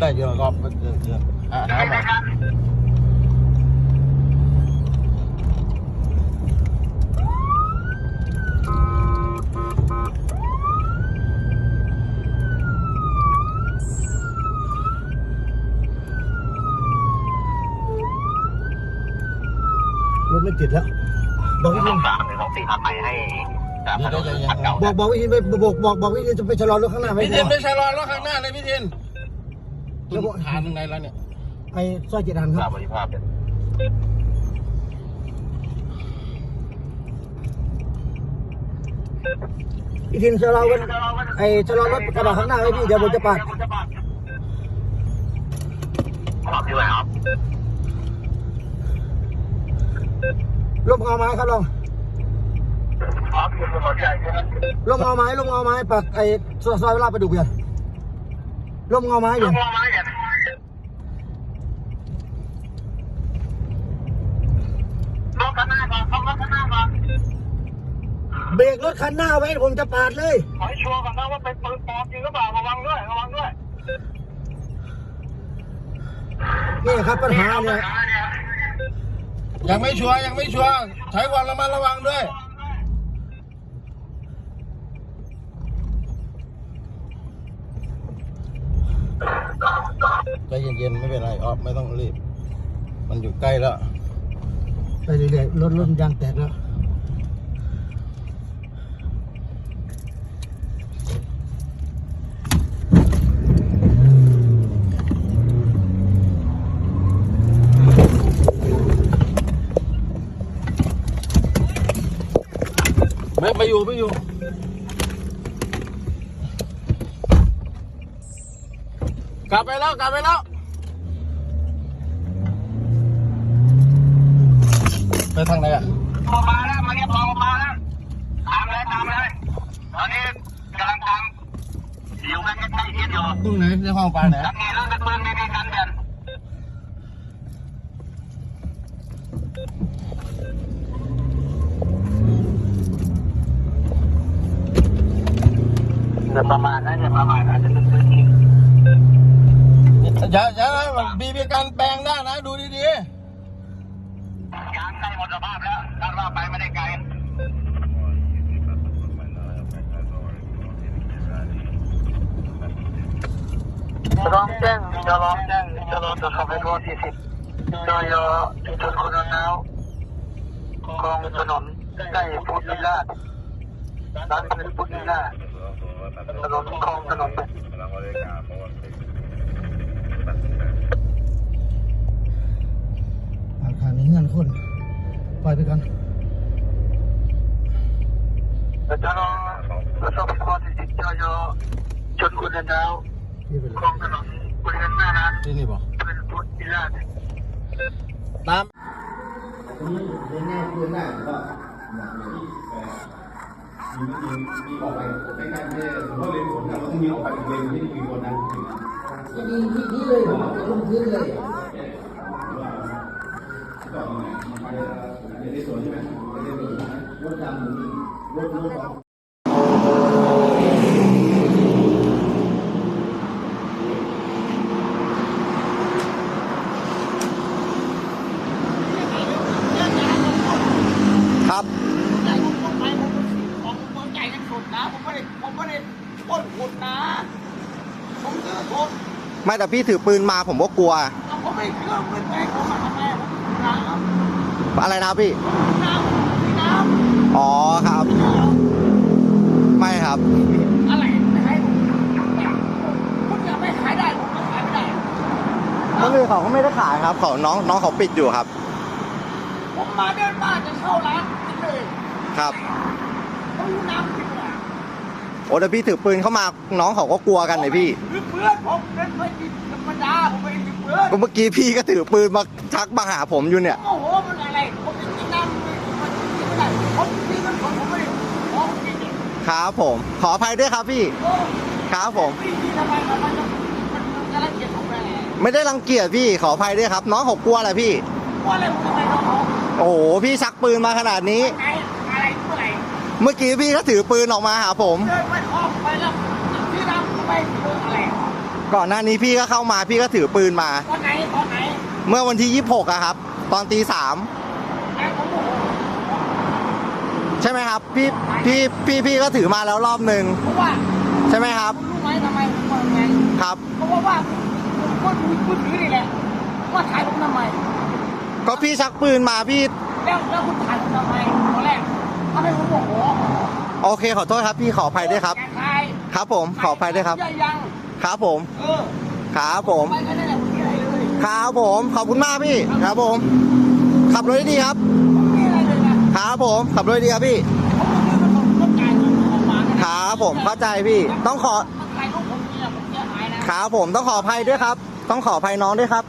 ได้เยอะก็เยอะเยอะอะน้ำมารถไม่ติดแล้วบอกวิสธีองสามหรือสองสี่ทำไปให้จากถนนคันเก่าบอกบอกวิธีไปบอกบอกบอกวิธีจะไปชะลอรถข้างหน้าไม่พี่พเทียนอไม่ชะลอรถข้างหน้าเลยพี่เทียน คุณหาตรงไหนแล้วเนี่ย ไอ้ซอยเจ็ดอันคสารับบริภาพเป็นพี่ทินชะลอรถไอ้ชะลอรถกระบะข้างหน้าไว้พี่เดี๋ยวผมจะปาดขอบด้วยครับลมเงาไม้ครับลองครับคุณสนใจใช่ไหมลมเงาไม้ลมเงาไม้ปากไอ้ซอยซอยเวลาไปดูเบียร์ ลมเงาไม้เบียร์มองมาอย่างรถข้างหน้าก่อนเข้ารถข้างหน้าก่อนเบรกรถคันหน้าไว้ผมจะปาดเลยขอให้ชัวร์ก่อนนะว่าเป็นปืนปลอมจริงหรือเปล่าระวังด้วยระวังด้วยนี่ครับปัญหาเนี่ยยังไม่ชัวร์ยังไม่ชัวร์ใช้ความระมัดระวังด้วย ใจเย็นๆ ไม่เป็นไรออฟไม่ต้องรีบ มันอยู่ใกล้แล้ว ไปเรื่อยๆรถรถยางแตกแล้วไม่ไปอยู่ไม่อยู่ กลับไปแล้วกลับไปแล้วไปทางไหนอะพอมาแล้วมาเรียบร้อยมาแล้วตามเลยตามเลยตอนนี้กำลังตามอยู่กันใกล้ๆชิดอยู่ตรงไหนในห้องปลาไหนแล้วมีเรื่องเป็นปืนไม่มีกันเด่นจะประมาณนั้นจะประมาณนั้นจะลึกๆอีก อย่าอย่านะมีมีการแปลงได้นะ ดูดียางใกล้หมดสภาพแล้วคาดว่าไปไม่ได้ไกล จะลองแจ้งจะลองแจ้งจะลองตรวจสอบให้ทั่วที่สิบโดยจุดคนน้าวกองถนนใกล้พุทธิราชร้านเป็นพุทธิราชถนนคลองถนน ลองตรวจสอบให้ทั่วที่สิบโดยจุดคนน้าวนี่ไปเลคลอยงถนนบริเวณหน้าร้านๆที่นี่บอกเป็นพุทธิราชตามนี่เรียนง่ายคุยง่ายก็มีออกไปใกล้ๆไม่ได้เพราะเลนฝนเราต้องมีออกไปอีกเลนที่มีคนนั้นที่นี่ที่นี่เลยผมจะลงพื้นเลยก็ในในสวนใช่ไหมในสวนใช่ไหมรถดำมีรถรถสอง ครับ ใจผมต้องไปผมผมผมใจกั นสุดนะผมไม่ได้ผมไม่ได้ปล้นขุดนะผมซื้อขุดไม่แต่พี่ถือปืนมาผมก็กลัว เอาผมไม่เชื่อเงินไปผมมาทำไมผมน้ำอะไรนะครับพี่ น้ำพี่น้อ๋อครับไม่ครับำอะไรไม่ให้ผมคุณจะไม่ขายได้ผมก็ขายไม่ได้คนอื่นเขาก็ไม่ได้ขายครับเขาน้องน้องเขาปิดอยู่ครับ ผมมาเดินมาจะเข้าร้านกินเลยครับต้องรู้น้ำกินเลย โอ้แต่พี่ถือปืนเข้ามาน้องเขาก็กลัวกันเลยพี่หรือเพื่อนผมเป็นไม่กินธรรมดาผมไม่ได้กินเพื่อนก็เมื่อกี้พี่ก็ถือปืนมาชักมาหาผมอยู่เนี่ยโอ้โหมันอะไรผมจะกินน้ำไม่มันกินไม่ได้ผมกินมันผมผมไม่ได้ผมกินเนี่ยครับผม ขออภัยด้วยครับพี่โอ้ครับผมพี่ที่ทำไมมันมันมันมันจะรังเกียจผมแน่ไม่ได้รังเกียจพี่ขออภัยด้วยครับ น้องเขากลัวแหละพี่ว่าอะไรผมทำไมน้องเขาโอ้โหพี่ชักปืนมาขนาดนี้ เมื่อกี้พี่ก็ถือปืนออกมาหาผม เดินไปออกไปแล้วที่รับไปเจออะไรก่อนหน้านี้พี่ก็เข้ามาพี่ก็ถือปืนมา ตอนไหนตอนไหนเมื่อวันที่ 26อะครับ ตอนตีสามไอ้ผมโมโหใช่ไหมครับ พี่พี่พี่พี่ก็ถือมาแล้วรอบหนึ่งเพราะว่าใช่ไหมครับ คุณรู้ไหมทำไมผมว่าไงครับ เพราะว่าว่าผมก็ดูมือถือนี่แหละว่าถ่ายผมทำไมก็พี่ชักปืนมาพี่แล้วแล้วคุณถ่ายผมทำไม ตอนแรกทำให้ผมโมโหโอเคขอโทษครับพี่ขออภัยด้วยครับแกถ่ายครับผมขออภัยด้วยครับ ยังยังครับผมเออครับผมไปกันนั่นแหละผมมีอะไรเลยครับผมขอบคุณมากพี่ครับผม ขับรถดีๆครับผมมีอะไรเลยนะครับผมขับรถดีๆครับพี่ผมก็คือมันผมจ่ายเงินออกมาเนี่ยครับผมเข้าใจพี่ต้องขอ มันถ่ายรูปผมเนี่ยผมเสียหายนะครับผมต้องขออภัยด้วยครับ ต้องขออภัยน้องด้วยครับ